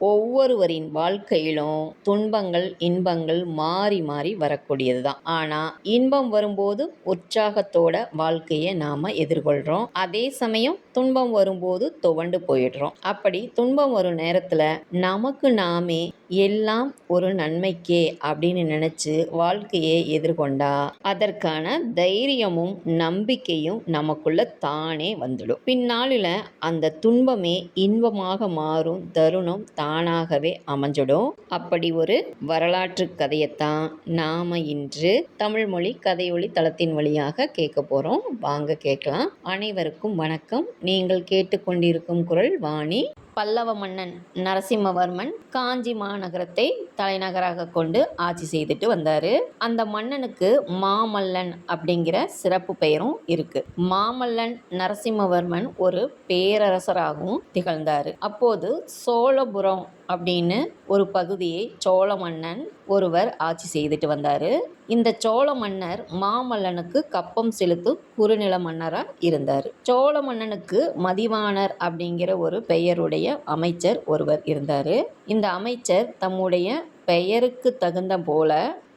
ஒவ்வொருவரின் வாழ்க்கையிலும் துன்பங்கள் இன்பங்கள் மாறி மாறி வரக்கூடியது தான் ஆனால் இன்பம் வரும்போது உற்சாகத்தோட வாழ்க்கையை நாம் எதிர்கொள்கிறோம் அதே சமயம் துன்பம் வரும்போது துவண்டு போயிடுறோம். அப்படி துன்பம் வரும் நேரத்தில் நமக்கு நாமே எல்லாம் ஒரு நன்மைக்கே அப்படின்னு நினச்சி வாழ்க்கையை எதிர்கொண்டா அதற்கான தைரியமும் நம்பிக்கையும் நமக்குள்ள தானே வந்துடும். பின்னாளில் அந்த துன்பமே இன்பமாக மாறும் தருணம் தானாகவே அமைஞ்சிடும். அப்படி ஒரு வரலாற்று கதையைத்தான் நாம் இன்று தமிழ்மொழி கதையொலி தளத்தின் வழியாக கேட்க போகிறோம் வாங்க கேட்கலாம். அனைவருக்கும் வணக்கம். நீங்கள் கேட்டுக்கொண்டிருக்கும் குரல் வாணி பல்லவ மன்னன் நரசிம்மவர்மன் காஞ்சி மாநகரத்தை தலைநகராக கொண்டு ஆட்சி செய்துட்டு வந்தார். அந்த மன்னனுக்கு மாமல்லன் அப்படிங்கிற சிறப்பு பெயரும் இருக்கு. மாமல்லன் நரசிம்மவர்மன் ஒரு பேரரசராகவும் திகழ்ந்தார். அப்போது சோழபுரம் அப்படின்னு ஒரு பகுதியை சோழ மன்னன் ஒருவர் ஆட்சி செய்துட்டு வந்தார். இந்த சோழ மன்னர் மாமல்லனுக்கு கப்பம் செலுத்தும் குறுநில மன்னராக இருந்தார். சோழ மன்னனுக்கு மதிவாணர் அப்படிங்கிற ஒரு பெயருடைய அமைச்சர் ஒருவர் இருந்தார். இந்த அமைச்சர் தம்முடைய பெயருக்கு தகுந்த போல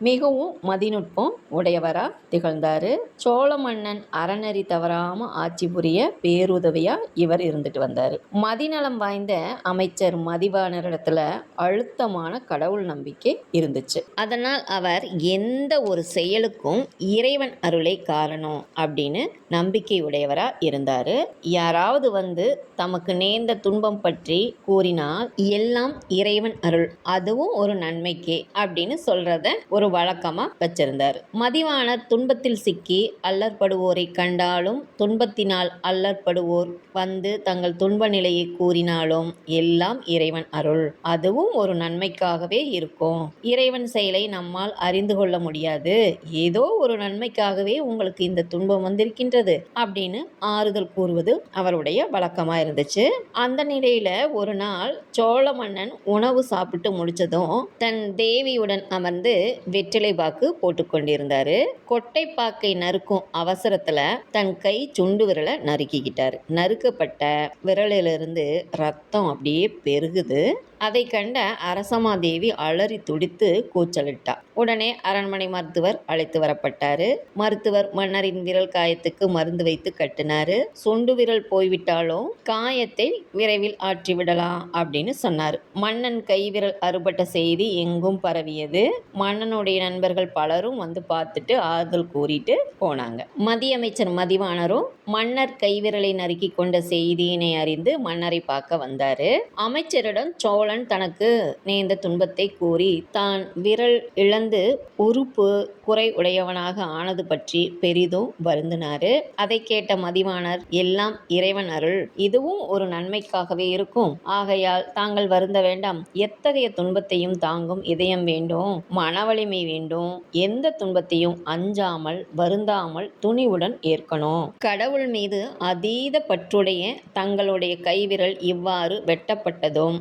மிகவும் மதிநுட்பம் உடையவராக திகழ்ந்தார். சோழ மன்னன் அறநெறி தவறாமல் ஆட்சி புரிய பேருதவியாக இவர் இருந்துட்டு வந்தார். மதிநலம் வாய்ந்த அமைச்சர் மதிவானரிடத்துல அழுத்தமான கடவுள் நம்பிக்கை இருந்துச்சு. அதனால் அவர் எந்த ஒரு செயலுக்கும் இறைவன் அருளை காரணம் அப்படின்னு நம்பிக்கை உடையவராக இருந்தார். யாராவது வந்து தமக்கு நேர்ந்த துன்பம் பற்றி கூறினால் எல்லாம் இறைவன் அருள் அதுவும் ஒரு நன்மைக்கே அப்படின்னு சொல்கிறத ஒரு வழக்கமாக வச்சிருந்தார். மதிவான துன்பத்தில் சிக்கி அல்லற்படுவோரை கண்டாலும் துன்பத்தினால் அல்லற்படுவோர் வந்து தங்கள் துன்ப நிலையை கூறினாலும் எல்லாம் இறைவன் அருள். அதுவும் ஒரு நன்மைக்காகவே இருக்கும். இறைவன் செயலை நம்மால் அறிந்து கொள்ள முடியாது. ஏதோ ஒரு நன்மைக்காகவே உங்களுக்கு இந்த துன்பம் வந்திருக்கின்றது அப்படின்னு ஆறுதல் கூறுவது அவருடைய வழக்கமா இருந்துச்சு. அந்த நிலையில ஒரு நாள் சோழ மன்னன் உணவு சாப்பிட்டு முடிச்சதும் தன் தேவியுடன் அமர்ந்து வெற்றிலை பாக்கு போட்டுக்கொண்டிருந்தாரு கொட்டை பாக்கை நறுக்கும் அவசரத்துல தன் கை சுண்டு விரலை நறுக்கிக்கிட்டாரு. நறுக்கப்பட்ட விரலிலிருந்து ரத்தம் அப்படியே பெருகுது. அதை கண்ட அரசமாதேவி அலறி துடித்து கூச்சலிட்டார் உடனே அரண்மனை மருத்துவர் அழைத்து வரப்பட்டாரு. மருத்துவர் மன்னரின் விரல் காயத்துக்கு மருந்து வைத்து கட்டினாரு. சுண்டு விரல் போய்விட்டாலும் காயத்தை விரைவில் ஆற்றி விடலாம் அப்படின்னு சொன்னார். மன்னன் கை விரல் அறுபட்ட செய்தி எங்கும் பரவியது. மன்னனுடைய நண்பர்கள் பலரும் வந்து பார்த்துட்டு ஆறுதல் கூறிட்டு போனாங்க. மதியமைச்சர் மதிவாணரும் மன்னர் கைவிரலை நறுக்கி கொண்ட செய்தியினை அறிந்து மன்னரை பார்க்க வந்தாரு. அமைச்சரிடம் சோழன் தனக்கு நேர்ந்த துன்பத்தை கூறி தான் விரல் இழந்து உறுப்பு குறை உடையவனாக ஆனது பற்றி பெரிதும் வருந்தினாரு. அதை கேட்ட மதிவாணர் எல்லாம் இறைவன் அருள். இதுவும் ஒரு நன்மைக்காகவே இருக்கும். ஆகையால் தாங்கள் வருந்த வேண்டாம். எத்தகைய துன்பத்தையும் தாங்கும் இதயம் வேண்டும். மனவலிமை வேண்டும். எந்த துன்பத்தையும் அஞ்சாமல் வருந்தாமல் துணிவுடன் ஏற்கணும் கடவுள் மீது அதீத பற்றுடைய தங்களுடைய கைவிரல் இவ்வாறு வெட்டப்பட்டதும்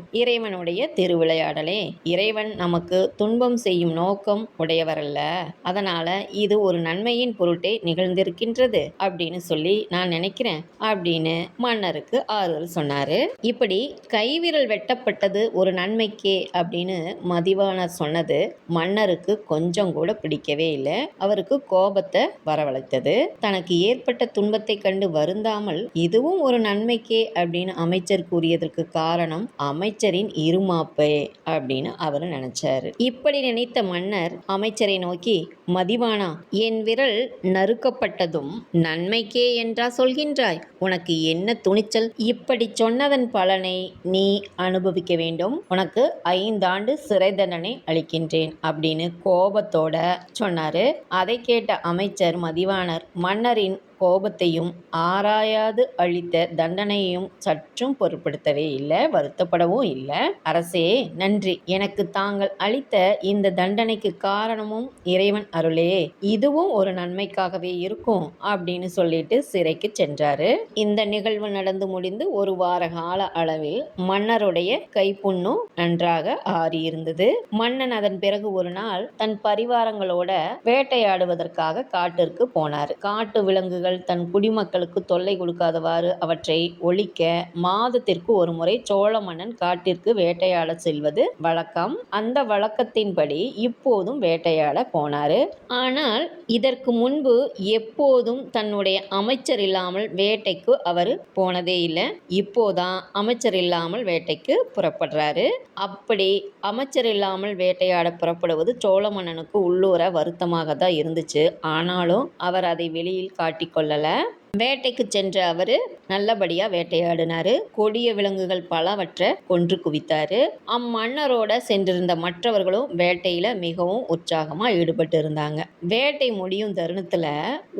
இறைவனுடைய திருவிளையாடலே. இறைவன் நமக்கு துன்பம் செய்யும் நோக்கம் உடையவரல்ல. அதனால இது ஒரு நன்மையின் பொருட்டே நிகழ்ந்திருக்கின்றது அப்படின்னு சொல்லி நான் நினைக்கிறேன் அப்படின்னு மன்னருக்கு ஆறுதல் சொன்னாரு. இப்படி கைவிரல் வெட்டப்பட்டது ஒரு நன்மைக்கே அப்படின்னு மதிவானர் சொன்னது மன்னருக்கு கொஞ்சம் கூட பிடிக்கவே இல்லை. அவருக்கு கோபத்தை வரவழைத்தது. தனக்கு ஏற்பட்ட துன்பத்தை கண்டு வருந்தாமல் இதுவும் ஒரு நன்மைக்கே அப்படின்னு அமைச்சர் கூறியதற்கு காரணம் அமைச்சரின் இருமாப்பே அப்படின்னு அவர் நினைச்சாரு. இப்படி நினைத்த மன்னர் அமைச்சரை நோக்கி மதிவானா என் விரல் நறுக்கப்பட்டதும் நன்மைக்கே என்றா சொல்கின்றாய்? உனக்கு என்ன துணிச்சல்? இப்படி சொன்னதன் பலனை நீ அனுபவிக்க வேண்டும். உனக்கு ஐந்தாண்டு சிறை தண்டனை அளிக்கின்றேன் அப்படின்னு கோபத்தோட சொன்னாரு. அதை கேட்ட அமைச்சர் மதிவாணர் மன்னரின் கோபத்தையும் ஆராயாது அளித்த தண்டனையையும் சற்றும் பொருட்படுத்தவே இல்லை வருத்தப்படவும் இல்லை. அரசே நன்றி. எனக்கு தாங்கள் அளித்த இந்த தண்டனைக்கு காரணமும் இறைவன் அருளே. இதுவும் ஒரு நன்மைக்காகவே இருக்கும் அப்படின்னு சொல்லிட்டு சிறைக்கு சென்றாரு. இந்த நிகழ்வு நடந்து முடிந்து ஒரு வார கால அளவில் மன்னருடைய கைப்புண்ணும் நன்றாக ஆறியிருந்தது. மன்னன் அதன் பிறகு ஒரு நாள் தன் பரிவாரங்களோட வேட்டையாடுவதற்காக காட்டிற்கு போனார். காட்டு விலங்குகள் தன் குடிமக்களுக்கு தொல்லை கொடுக்காதவாறு அவற்றை ஒழிக்க மாதத்திற்கு ஒரு முறை சோழ மன்னன் காட்டிற்கு வேட்டையாட செல்வது வழக்கம். அந்த வழக்கத்தின்படி இப்போதும் வேட்டையாட போனாரு. ஆனால் இதற்கு முன்பு எப்போதும் தன்னுடைய அமைச்சர் இல்லாமல் வேட்டைக்கு அவர் போனதே இல்லை. இப்போதான் அமைச்சர் இல்லாமல் வேட்டைக்கு புறப்படுறாரு. அப்படி அமைச்சர் இல்லாமல் வேட்டையாட புறப்படுவது சோழ மன்னனுக்கு உள்ளூர வருத்தமாக தான் இருந்துச்சு. ஆனாலும் அவர் அதை வெளியில் கொள்ளலை. வேட்டைக்கு சென்ற அவர் நல்லபடியாக வேட்டையாடினாரு. கொடிய விலங்குகள் பலவற்றை கொன்று குவித்தார். அம்மன்னரோட சென்றிருந்த மற்றவர்களும் வேட்டையில் மிகவும் உற்சாகமாக ஈடுபட்டு இருந்தாங்க வேட்டை முடியும் தருணத்தில்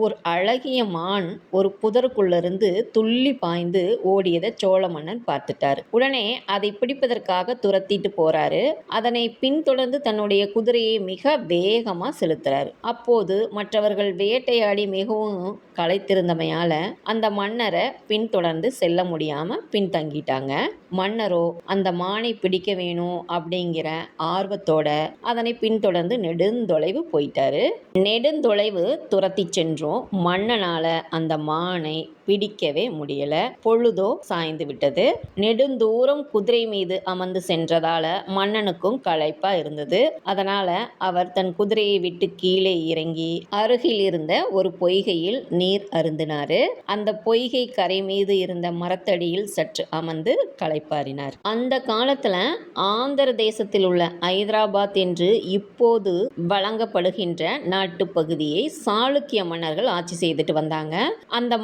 ஒரு அழகிய மான் ஒரு புதருக்குள்ளிருந்து துள்ளி பாய்ந்து ஓடியதை சோழ மன்னன் பார்த்துட்டாரு. உடனே அதை பிடிப்பதற்காக துரத்திட்டு போறாரு. அதனை பின்தொடர்ந்து தன்னுடைய குதிரையை மிக வேகமாக செலுத்துறாரு. அப்போது மற்றவர்கள் வேட்டையாடி மிகவும் களைத்திருந்தமையால் அந்த மன்னரை பின்தொடர்ந்து செல்ல முடியாமல் பின்தங்கிட்டாங்க. மன்னரோ அந்த மானை பிடிக்க வேணும் அப்படிங்கிற ஆர்வத்தோட அதனை பின்தொடர்ந்து நெடுந்தொலைவு போயிட்டாரு. நெடுந்தொலைவு துரத்தி சென்றோம். மன்னனால் அந்த மானை பிடிக்கவே முடியல. பொழுதோ சாய்ந்து விட்டது. நெடுந்தூரம் குதிரை மீது அமர்ந்து சென்றதால மன்னனுக்கும் களைப்பா இருந்தது. அதனால அவர் தன் குதிரையை விட்டு கீழே இறங்கி அருகில் இருந்த ஒரு பொய்கையில் நீர் அருந்தினாரு. அந்த பொய்கை கரை மீது இருந்த மரத்தடியில் சற்று அமர்ந்து களைப்பாரினார் அந்த காலத்துல ஆந்திர தேசத்தில் உள்ள ஐதராபாத் என்று இப்போது வழங்கப்படுகின்ற நாட்டு பகுதியை சாளுக்கிய மன்னர்கள் ஆட்சி செய்துட்டு வந்தாங்க. அந்த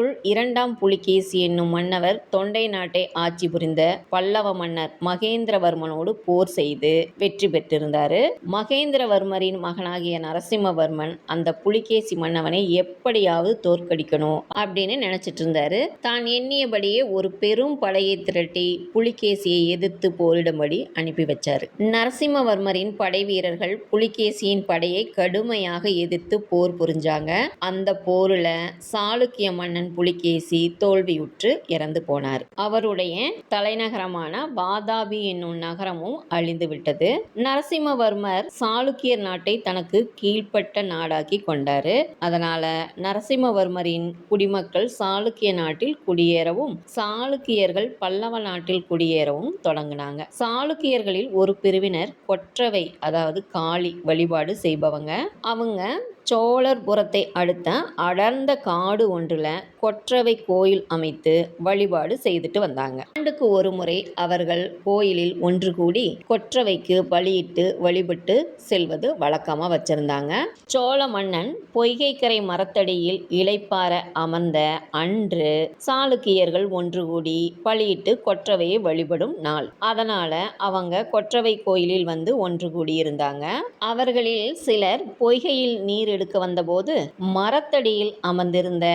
மன்னர்களுள் இரண்டாம் புலிகேசி என்னும் மன்னவர் தொண்டை நாட்டை ஆட்சி புரிந்த பல்லவ மன்னர் மகேந்திரவர்மனோடு போர் செய்து வெற்றி பெற்றிருந்தாரு. மகேந்திரவர்மரின் மகனாகிய நரசிம்மவர்மன் அந்த புலிகேசி மன்னவனை எப்படியாவது தோற்கடிக்கணும் அப்படின்னு நினைச்சிட்டு இருந்தாரு தான் எண்ணியபடியே ஒரு பெரும் படையை திரட்டி புலிகேசியை எதிர்த்து போரிடும்படி அனுப்பி வச்சாரு. நரசிம்மவர்மரின் படை வீரர்கள் புலிகேசியின் படையை கடுமையாக எதிர்த்து போர் புரிஞ்சாங்க. அந்த போரில் சாளுக்கிய மன்னன் புலிகேசி தோல்வியுற்று இறந்து போனார். அவருடைய தலைநகரமான வாதாபி என்னும் நகரமும் அழிந்து விட்டது. நரசிம்மவர்மர் சாளுக்கியர் நாட்டை தனக்கு கீழ்ப்பட்ட நாடாக்கி கொண்டாரு. அதனால நரசிம்மவர்மரின் குடிமக்கள் சாளுக்கிய நாட்டில் குடியேறவும் சாளுக்கியர்கள் பல்லவ நாட்டில் குடியேறவும் தொடங்கினாங்க. சாளுக்கியர்களில் ஒரு பிரிவினர் கொற்றவை அதாவது காளி வழிபாடு செய்பவங்க. அவங்க சோழர்புரத்தை அடுத்த அடர்ந்த காடு ஒன்றில் கொற்றவை கோயில் அமைத்து வழிபாடு செய்துட்டு வந்தாங்க. ஆண்டுக்கு ஒரு முறை அவர்கள் கோயிலில் ஒன்று கூடி கொற்றவைக்கு பலியிட்டு வழிபட்டு செல்வது வழக்கமாக வச்சிருந்தாங்க. சோழ மன்னன் பொய்கைக்கரை மரத்தடியில் இலைப்பார அமர்ந்த அன்று சாளுக்கியர்கள் ஒன்று கூடி பலியிட்டு கொற்றவையை வழிபடும் நாள். அதனால அவங்க கொற்றவை கோயிலில் வந்து ஒன்று கூடியிருந்தாங்க. அவர்களில் சிலர் பொய்கையில் நீர் எடுக்க வந்தபோது மரத்தடியில் அமர்ந்திருந்த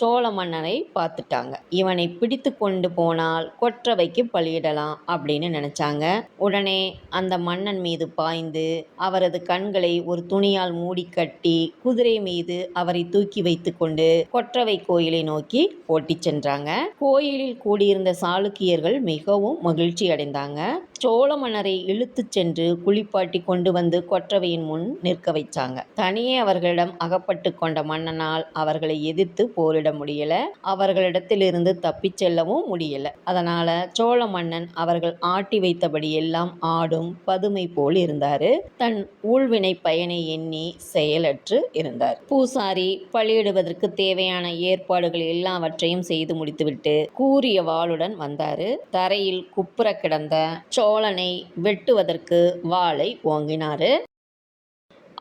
சோழ மன்னனை பார்த்துட்டாங்க. இவனை பிடித்து கொண்டு போனால் கொற்றவைக்கு பலியிடலாம் அப்படின்னு நினைச்சாங்க. உடனே அந்த மன்னன் மீது பாய்ந்து அவரது கண்களை ஒரு துணியால் மூடி கட்டி குதிரை மீது அவரை தூக்கி வைத்து கொண்டு கொற்றவை கோயிலை நோக்கி ஓட்டிச் சென்றாங்க. கோயிலில் கூடியிருந்த சாளுக்கியர்கள் மிகவும் மகிழ்ச்சி அடைந்தாங்க. சோழ மன்னரை இழுத்துச் சென்று குளிப்பாட்டி கொண்டு வந்து கொற்றவையின் முன் நிற்க வைச்சாங்க. தனியே அவர்களிடம் அகப்பட்டு கொண்ட மன்னனால் அவர்களை எதிர்த்து போரிட முடியல. அவர்களிடத்திலிருந்து தப்பிச் செல்லவும் முடியல. அதனால சோழ மன்னன் அவர்கள் ஆட்டி வைத்தபடி எல்லாம் ஆடும் பதுமை போல் இருந்தாரு. தன் ஊழ்வினை பயனை எண்ணி செயலற்று இருந்தார். பூசாரி பலியிடுவதற்கு தேவையான ஏற்பாடுகள் எல்லாவற்றையும் செய்து முடித்துவிட்டு கூறிய வாளுடன் வந்தாரு. தரையில் குப்புற கிடந்த சோழனை வெட்டுவதற்கு வாளை ஓங்கினாரு.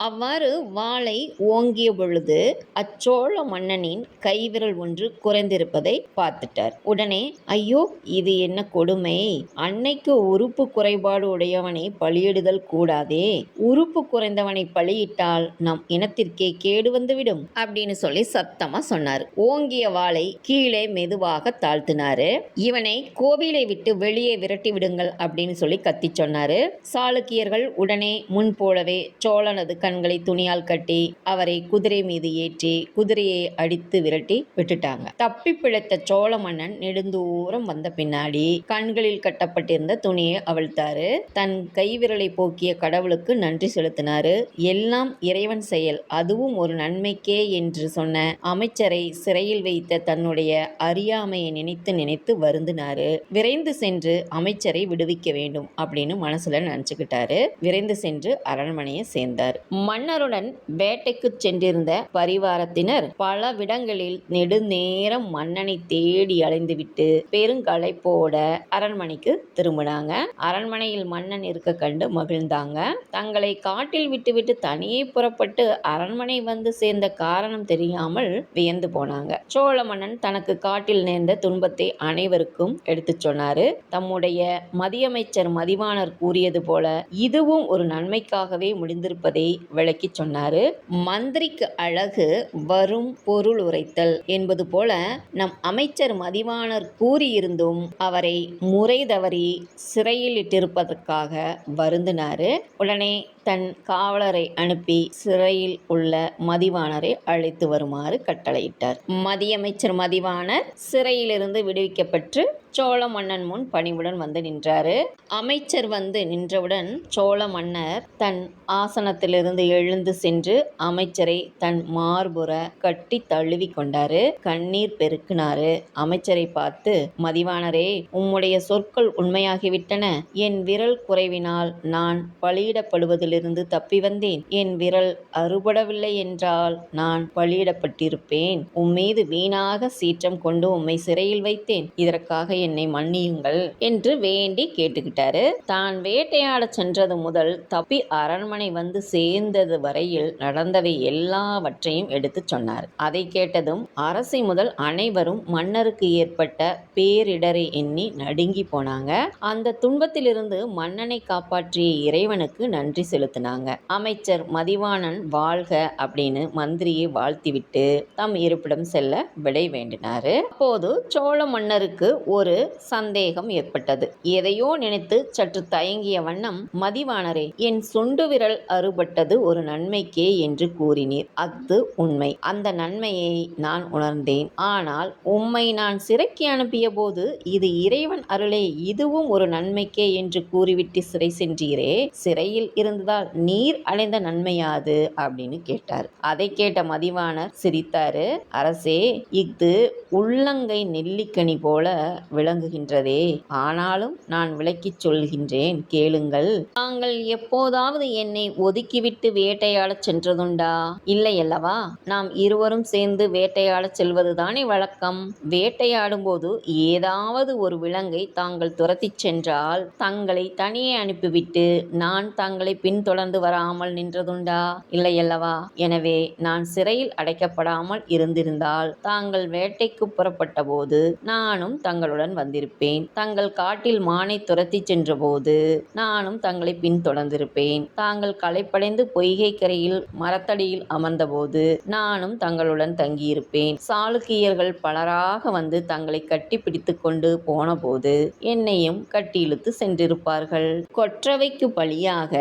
அவ்வாறு வாளை ஓங்கிய பொழுது அச்சோழ மன்னனின் கைவிரல் ஒன்று குறைந்திருப்பதை பார்த்துட்டார். உடனே ஐயோ இது என்ன கொடுமை? அன்னைக்கு உறுப்பு குறைபாடு உடையவனை பலியிடுதல் கூடாதே. உறுப்பு குறைந்தவனை பலியிட்டால் நம் இனத்திற்கே கேடு வந்துவிடும் அப்படின்னு சொல்லி சத்தமா சொன்னார். ஓங்கிய வாளை கீழே மெதுவாக தாழ்த்தினாரு. இவனை கோவிலை விட்டு வெளியே விரட்டி விடுங்கள் அப்படின்னு சொல்லி கத்தி சொன்னாரு. சாளுக்கியர்கள் உடனே முன் போலவே சோழனது கண் கண்களை துணியால் கட்டி அவரை குதிரை மீது ஏற்றி குதிரையை அடித்து விரட்டி விட்டுட்டாங்க. தப்பி பிழைத்த சோழ மன்னன் நெடுந்தூரம் வந்த பின்னாடி கண்களில் கட்டப்பட்டிருந்த துணியை அவிழ்த்தாரு. தன் கைவிரலை போக்கிய கடவுளுக்கு நன்றி செலுத்தினாரு. எல்லாம் இறைவன் செயல் அதுவும் ஒரு நன்மைக்கே என்று சொன்ன அமைச்சரை சிறையில் வைத்த தன்னுடைய அறியாமையை நினைத்து நினைத்து வருந்தினாரு. விரைந்து சென்று அமைச்சரை விடுவிக்க வேண்டும் அப்படின்னு மனசுல நினைச்சுக்கிட்டாரு. விரைந்து சென்று அரண்மனையை சேர்ந்தார். மன்னருடன் வேட்டைக்கு சென்றிருந்த பரிவாரத்தினர் பல விடங்களில் நெடுநேரம் மன்னனை தேடி அலைந்துவிட்டு பெருங்களைப்போட அரண்மனைக்கு திரும்பினாங்க. அரண்மனையில் மன்னன் இருக்க கண்டு மகிழ்ந்தாங்க. தங்களை காட்டில் விட்டுவிட்டு தனியே புறப்பட்டு அரண்மனை வந்து சேர்ந்த காரணம் தெரியாமல் வியந்து போனாங்க. சோழ மன்னன் தனக்கு காட்டில் நேர்ந்த துன்பத்தை அனைவருக்கும் எடுத்துச் சொன்னாரு. தம்முடைய மதியமைச்சர் மதிவாணர் கூறியது போல இதுவும் ஒரு நன்மைக்காகவே முடிந்திருப்பதை விளக்கிச் சொன்னாரு. மந்திரிக்கு அழகு வரும் பொருள் உரைத்தல் என்பது போல நம் அமைச்சர் மதிவாணர் கூறியிருந்தும் அவரை முறை தவறி சிறையில் இட்டிருப்பதற்காக வருந்தினாரு. உடனே தன் காவலரை அனுப்பி சிறையில் உள்ள மதிவாணரை அழைத்து வருமாறு கட்டளையிட்டார். மதியமைச்சர் மதிவாணர் சிறையிலிருந்து விடுவிக்கப்பட்டு சோழ மன்னன் முன் பணிவுடன் வந்து நின்றாரு. அமைச்சர் வந்து நின்றவுடன் சோழ மன்னர் தன் ஆசனத்திலிருந்து எழுந்து சென்று அமைச்சரை தன் மார்புற கட்டி தழுவி கொண்டாரு. கண்ணீர் பெருக்கினாரு. அமைச்சரை பார்த்து மதிவாணரே உம்முடைய சொற்கள் உண்மையாகிவிட்டன. என் விரல் குறைவினால் நான் பலியிடப்படுவதில் கையிலிருந்து தப்பி வந்தேன். என் விரல் அறுபடவில்லை என்றால் நான் பலியிடப்பட்டிருப்பேன். உம்மீது வீணாக சீற்றம் கொண்டு உம்மை சிறையில் வைத்தேன். இதற்காக என்னை மன்னியுங்கள் என்று வேண்டி கேட்டுக்கிட்டாரு. தான் வேட்டையாட சென்றது முதல் தப்பி அரண்மனை வந்து சேர்ந்தது வரையில் நடந்தவை எல்லாவற்றையும் எடுத்து சொன்னார். அதை கேட்டதும் அரசி முதல் அனைவரும் மன்னருக்கு ஏற்பட்ட பேரிடரை எண்ணி நடுங்கி போனாங்க. அந்த துன்பத்திலிருந்து மன்னனை காப்பாற்றிய இறைவனுக்கு நன்றி செலுத்தினாங்க அமைச்சர் மதிவாணன் வாழ்க அப்படின்னு மந்திரியை வாழ்த்திவிட்டு தம் இருப்பிடம் செல்ல விடை வேண்டினார். அப்போது சோழ மன்னருக்கு ஒரு சந்தேகம் ஏற்பட்டது. எதையோ நினைத்து சற்று தயங்கிய வண்ணம் மதிவாணரே என் சுண்டு விரல் அறுபட்டது ஒரு நன்மைக்கே என்று கூறினீர். அஃது உண்மை. அந்த நன்மையை நான் உணர்ந்தேன். ஆனால் உம்மை நான் சிறைக்கு அனுப்பிய போது இது இறைவன் அருளே இதுவும் ஒரு நன்மைக்கே என்று கூறிவிட்டு சிறை சென்றீரே. சிறையில் இருந்துதான் இருந்ததால் நீர் அடைந்த நன்மையாது அப்படின்னு கேட்டார். அதை கேட்ட மதிவாணர் சிரித்தாரு. அரசே இஃது உள்ளங்கை நெல்லிக்கனி போல விளங்குகின்றதே. ஆனாலும் நான் விளக்கிச் சொல்கின்றேன். கேளுங்கள். தாங்கள் எப்போதாவது என்னை ஒதுக்கிவிட்டு வேட்டையாடச் சென்றதுண்டா? இல்லையல்லவா? நாம் இருவரும் சேர்ந்து வேட்டையாடச் செல்வதுதானே வழக்கம். வேட்டையாடும் போது ஏதாவது ஒரு விலங்கை தாங்கள் துரத்திச் சென்றால் தங்களை தனியே அனுப்பிவிட்டு நான் தங்களை பின்தொடர்ந்து வராமல் நின்றதுண்டா? இல்லையல்லவா? எனவே நான் சிறையில் அடைக்கப்படாமல் இருந்திருந்தால் தாங்கள் வேட்டைக்கு புறப்பட்ட போது நானும் தங்களுடன் வந்திருப்பேன். தங்கள் காட்டில் மானை துரத்தி சென்றபோது நானும் தங்களை பின்தொடர்ந்திருப்பேன். தாங்கள் களைப்படைந்து பொய்கை கரையில் மரத்தடியில் அமர்ந்தபோது நானும் தங்களுடன் தங்கியிருப்பேன். சாளுக்கியர்கள் பலராக வந்து தங்களை கட்டி பிடித்து கொண்டு போனபோது என்னையும் கட்டியிழுத்து சென்றிருப்பார்கள். கொற்றவைக்கு பலியாக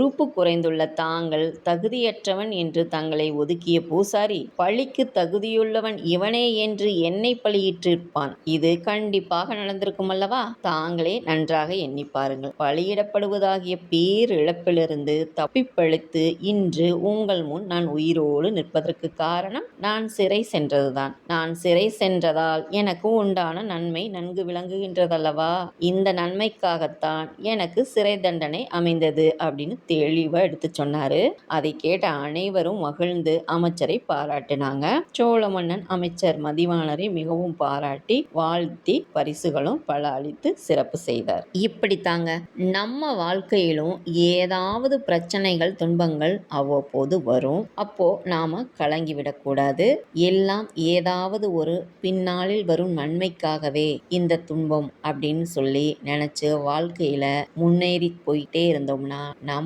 உறுப்பு குறைந்துள்ள தாங்கள் தகுதியற்றவன் என்று தங்களை ஒதுக்கிய பூசாரி பழிக்கு தகுதியுள்ளவன் இவனே என்று என்னை பழியிட்டிருப்பான். இது கண்டிப்பாக நடந்திருக்கும் அல்லவா? தாங்களே நன்றாக எண்ணி பாருங்கள். பலியிடப்படுவதாகிய பேரிழப்பிலிருந்து தப்பிப்பழித்து இன்று உங்கள் முன் நான் உயிரோடு நிற்பதற்கு காரணம் நான் சிறை சென்றதுதான். நான் சிறை சென்றதால் எனக்கு உண்டான நன்மை நன்கு விளங்குகின்றதல்லவா? இந்த நன்மைக்காகத்தான் எனக்கு சிறை தண்டனை அமைந்தது அப்படின்னு தெளிவாக எடுத்து சொன்னார். அதை கேட்ட அனைவரும் மகிழ்ந்து அமைச்சரை பாராட்டினாங்க. சோழ மன்னன் அமைச்சர் மதிவாணரை மிகவும் பாராட்டி வாழ்த்தி பரிசுகளும் பல அளித்து சிறப்பு செய்தார். இப்படித்தாங்க. நம்ம வாழ்க்கையிலும் ஏதாவது பிரச்சனைகள் துன்பங்கள் அவ்வப்போது வரும். அப்போ நாம கலங்கி விடக்கூடாது எல்லாம் ஏதாவது ஒரு பின்னாளில் வரும் நன்மைக்காகவே இந்த துன்பம் அப்படின்னு சொல்லி நினைச்சு வாழ்க்கையில முன்னேறி போயிட்டே இருந்தோம்னா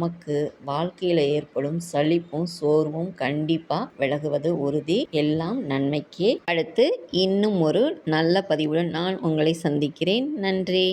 நமக்கு வாழ்க்கையில் ஏற்படும் சலிப்பும் சோர்வும் கண்டிப்பாக விலகுவது உறுதி. எல்லாம் நன்மைக்கே. அடுத்து இன்னும் ஒரு நல்ல பதிவுடன் நான் உங்களை சந்திக்கிறேன். நன்றி.